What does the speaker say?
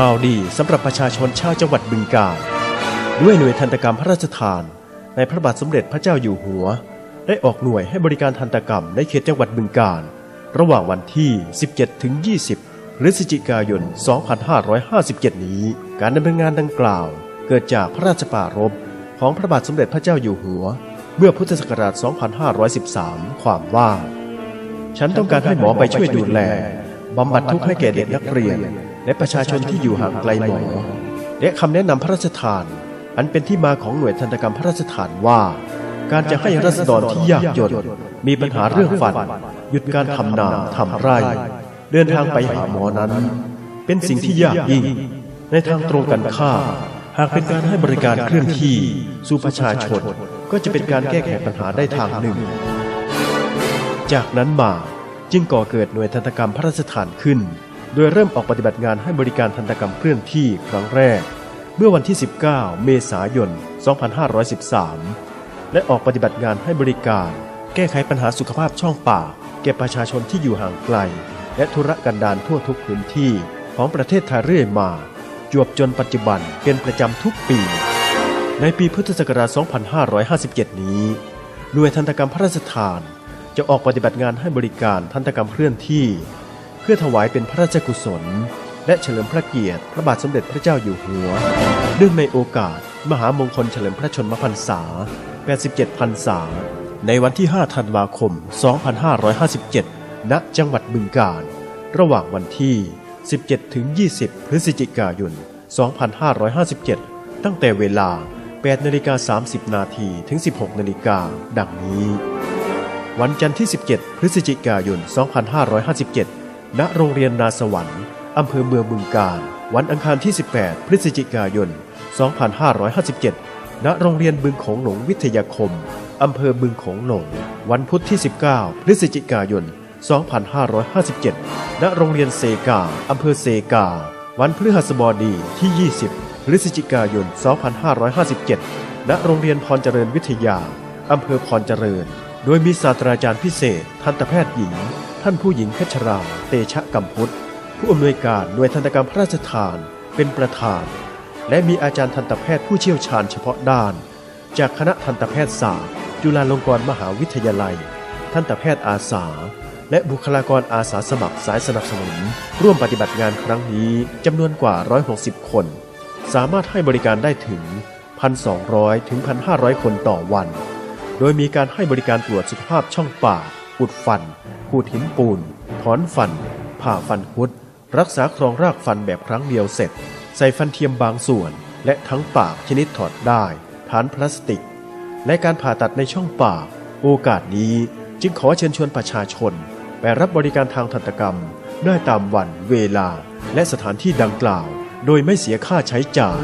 ข่าวดีสำหรับประชาชนชาวจังหวัดบึงกาฬด้วยหน่วยทันตกรรมพระราชทาน ในพระบาทสมเด็จพระเจ้าอยู่หัว ได้ออกหน่วยให้บริการทันตกรรมในเขตจังหวัดบึงกาฬระหว่างวันที่ 17 ถึง 20พฤศจิกายน 2557 นี้ การดำเนินงานดังกล่าว เกิดจากพระราชปรารภของพระบาทสมเด็จพระเจ้าอยู่หัว เมื่อพุทธศักราช 2513 ความว่า ฉันต้องการให้หมอไปช่วยดูแล บำบัดทุกข์ให้แก่เด็กนักเรียน และประชาชนที่อยู่ห่างไกลหมอและคำแนะนำพระราชทาน อันเป็นที่มาของหน่วยทันตกรรมพระราชทานว่า การจะให้รัษฎรที่ยากจนมีปัญหาเรื่องฟัน หยุดการทำนาทำไร่ เดินทางไปหาหมอนั้น เป็นสิ่งที่ยากยิ่ง ในทางตรงกันข้ามหากเป็นการให้บริการเคลื่อนที่สู่ประชาชนก็จะเป็นการแก้ไขปัญหาได้ทางหนึ่ง จากนั้นมา จึงก่อเกิดหน่วยทันตกรรมพระราชทานขึ้น โดยเริ่มออกปฏิบัติงานให้บริการทันตกรรมเคลื่อนที่ครั้งแรก เมื่อวันที่ 19 เมษายน 2513 และออกปฏิบัติงานให้บริการ แก้ไขปัญหาสุขภาพช่องปากแก่ประชาชนที่อยู่ห่างไกล และธุรกันดารทั่วทุกพื้นที่ของประเทศไทยเรื่อยมา จวบจนปัจจุบันเป็นประจำทุกปี ในปีพุทธศักราช 2557 นี้ หน่วยทันตกรรมพระราชทาน จะออกปฏิบัติงานให้บริการทันตกรรมเคลื่อนที่ เพื่อถวายเป็นพระราชกุศล และเฉลิมพระเกียรติพระบาทสมเด็จพระเจ้าอยู่หัวเนื่องในโอกาส มหามงคลเฉลิมพระชนมพรรษา 87 พรรษา ในวันที่ 5 ธันวาคม 2557 ณ จังหวัดบึงกาฬระหว่างวันที่ 17ถึง20 พฤศจิกายน 2557 ตั้งแต่เวลา8นาฬิกา30 นาทีถึง 16 นาฬิกาดังนี้ วันจันทร์ที่ 17 พฤศจิกายน 2557 ณ โรงเรียนนาสวรรค์ อำเภอเมืองบึงกาฬ วันอังคารที่ 18 พฤศจิกายน 2557 ณ โรงเรียนบึงโขงหลงวิทยาคม อำเภอบึงโขงหลง วันพุธที่ 19 พฤศจิกายน 2557 ณ โรงเรียนเซกา อำเภอเซกา วันพฤหัสบดีที่ 20 พฤศจิกายน 2557 ณ โรงเรียนพรเจริญวิทยา อำเภอพรเจริญ โดยมีศาสตราจารย์พิเศษ ทันตแพทย์หญิง ท่านผู้หญิงเพชรรา เตชะกัมพุทธผู้อำนวยการหน่วยทันตกรรมพระราชทานเป็นประธาน และมีอาจารย์ทันตแพทย์ผู้เชี่ยวชาญเฉพาะด้าน จากคณะทันตแพทยศาสตร์ จุฬาลงกรณ์มหาวิทยาลัย ทันตแพทย์อาสา และบุคลากรอาสาสมัครสายสนับสนุน ร่วมปฏิบัติงานครั้งนี้จำนวนกว่า 160 คน สามารถให้บริการได้ถึง 1,200 ถึง 1,500 คนต่อวัน โดยมีการให้บริการตรวจสุขภาพช่องปาก อุดฟัน ขูดหินปูน ถอนฟัน ผ่าฟันคุด รักษาครองรากฟันแบบครั้งเดียวเสร็จ ใส่ฟันเทียมบางส่วน และทั้งปากชนิดถอดได้ ฐานพลาสติก และการผ่าตัดในช่องปาก โอกาสนี้จึงขอเชิญชวนประชาชน ไปรับบริการทางทันตกรรม ได้ตามวัน เวลา และสถานที่ดังกล่าว โดยไม่เสียค่าใช้จ่าย